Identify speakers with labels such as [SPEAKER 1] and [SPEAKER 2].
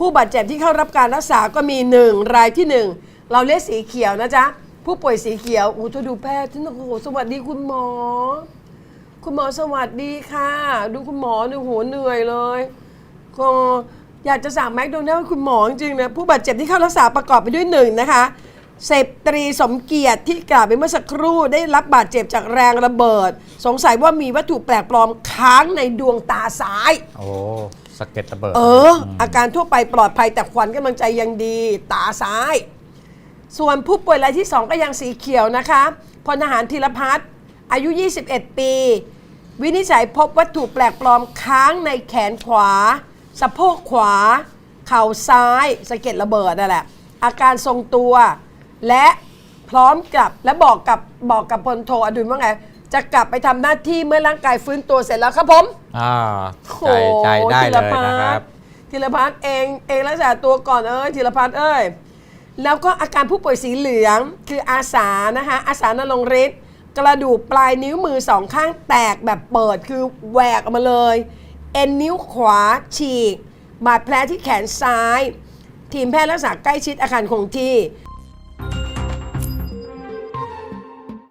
[SPEAKER 1] ผู้บาดเจ็บที่เข้ารับการรักษาก็มี 1 รายที่ 1 เราเรียกสีเขียวนะจ๊ะ ผู้ป่วยสีเขียวอู้เธอดูแพทย์ที่โอ้โหสวัสดีคุณหมอ คุณหมอสวัสดีค่ะ ดูคุณหมอหนูหัวเหนื่อยเลยก็อยากจะสั่งแมคโดนัลด์คุณหมอจริงๆนะผู้บาดเจ็บที่เข้ารักษาประกอบไปด้วยหนึ่งนะคะเสพตรีสมเกียรติที่กล่าวไปเมื่อสักครู่ได้รับบาดเจ็บจากแรงระเบิด สงสัยว่ามีวัตถุแปลกปลอมค้างในดวงตาซ้าย
[SPEAKER 2] โอ้ สะเก็ดระเบิด
[SPEAKER 1] เออ อาการทั่วไปปลอดภัยแต่ขวัญกำลังใจยังดี ตาซ้าย ส่วนผู้ป่วยรายที่ 2 ก็ยังสีเขียวนะคะพลทหารธีรพัฒน์อายุ 21 ปี วินิจฉัยพบวัตถุแปลกปลอมค้างในแขนขวา สะโพกขวา เข่าซ้ายสะเก็ดระเบิดนั่นแหละ อาการทรงตัว และพร้อมกับและบอกกับบอกกับพลโทอดุลว่าไง จะกลับไปทำหน้าที่เมื่อร่างกายฟื้นตัวเสร็จแล้วครับผม
[SPEAKER 2] อ่าใจใจได้เลยนะครับ
[SPEAKER 1] ธีรพัฒน์เองเองรักษาตัวก่อนเอ้ยธีรพัฒน์เอ้ยแล้วก็อาการผู้ป่วยสีเหลืองคืออาสานะคะอาสานรงค์ฤทธิ์กระดูกปลายนิ้วมือสองข้างแตกแบบเปิดคือแหวกออกมาเลย เอ็นนิ้วขวาฉีก บาดแผลที่แขนซ้าย ทีมแพทย์รักษาใกล้ชิดอาการคงที่